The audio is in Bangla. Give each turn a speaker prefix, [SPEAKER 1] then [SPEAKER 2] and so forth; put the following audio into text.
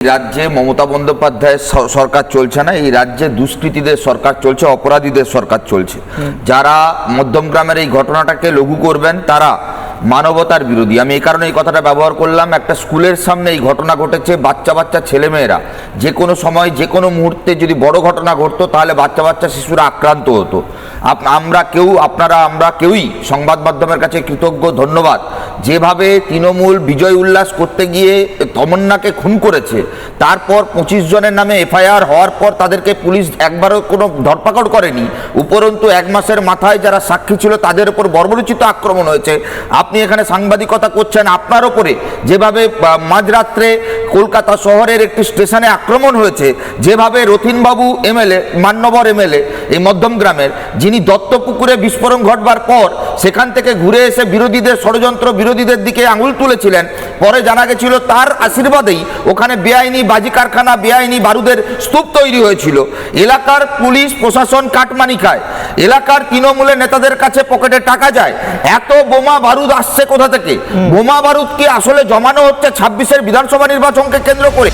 [SPEAKER 1] রাজ্যে মমতা বন্দ্যোপাধ্যায়ের সরকার চলছে না এই রাজ্যে দুষ্কৃতীদের সরকার চলছে অপরাধীদের সরকার চলছে। যারা মধ্যমগ্রামের এই ঘটনাটাকে লঘু করবেন তারা মানবতার বিরোধী। আমি এই কারণে এই কথাটা ব্যবহার করলাম একটা স্কুলের সামনে এই ঘটনা ঘটেছে বাচ্চা বাচ্চা ছেলেমেয়েরা। যে কোনো সময় যে কোনো মুহূর্তে যদি বড় ঘটনা ঘটতো তাহলে বাচ্চা বাচ্চা শিশুরা আক্রান্ত হতো। আমরা কেউ আপনারা আমরা কেউই সংবাদ মাধ্যমের কাছে কৃতজ্ঞ ধন্যবাদ। যেভাবে তৃণমূল বিজয় উল্লাস করতে গিয়ে তমন্নাকে খুন করেছে, তারপর পঁচিশ জনের নামে এফআইআর হওয়ার পর তাদেরকে পুলিশ একবারও কোনো ধরপাকড় করেনি। উপরন্তু এক মাসের মাথায় যারা সাক্ষী ছিল তাদের উপর বর্বরচিত আক্রমণ হয়েছে। আপনি এখানে সাংবাদিকতা করছেন আপনার ওপরে যেভাবে মাঝরাত্রে কলকাতা শহরের একটি স্টেশনে আক্রমণ হয়েছে, যেভাবে রথিনবাবু এমএলএ, মান্যবর এমএলএ, এই মধ্যম গ্রামের, যিনি দত্তপুকুরে বিস্ফোরণ ঘটবার পর সেখান থেকে ঘুরে এসে বিরোধীদের ষড়যন্ত্র বিরোধীদের দিকে আঙুল তুলেছিলেন। পরে জানা গেছিল তার আশীর্বাদেই ওখানে বেআইনি বাজি কারখানা বেআইনি বারুদের স্তূপ তৈরি হয়েছিল। এলাকার পুলিশ প্রশাসন কাটমানি খায় এলাকার তৃণমূলের নেতাদের কাছে পকেটে টাকা যায়। এত বোমা বারুদ আসছে কোথা থেকে? বোমা বারুদ কি আসলে জমানো হচ্ছে ছাব্বিশের বিধানসভা নির্বাচনকে কেন্দ্র করে।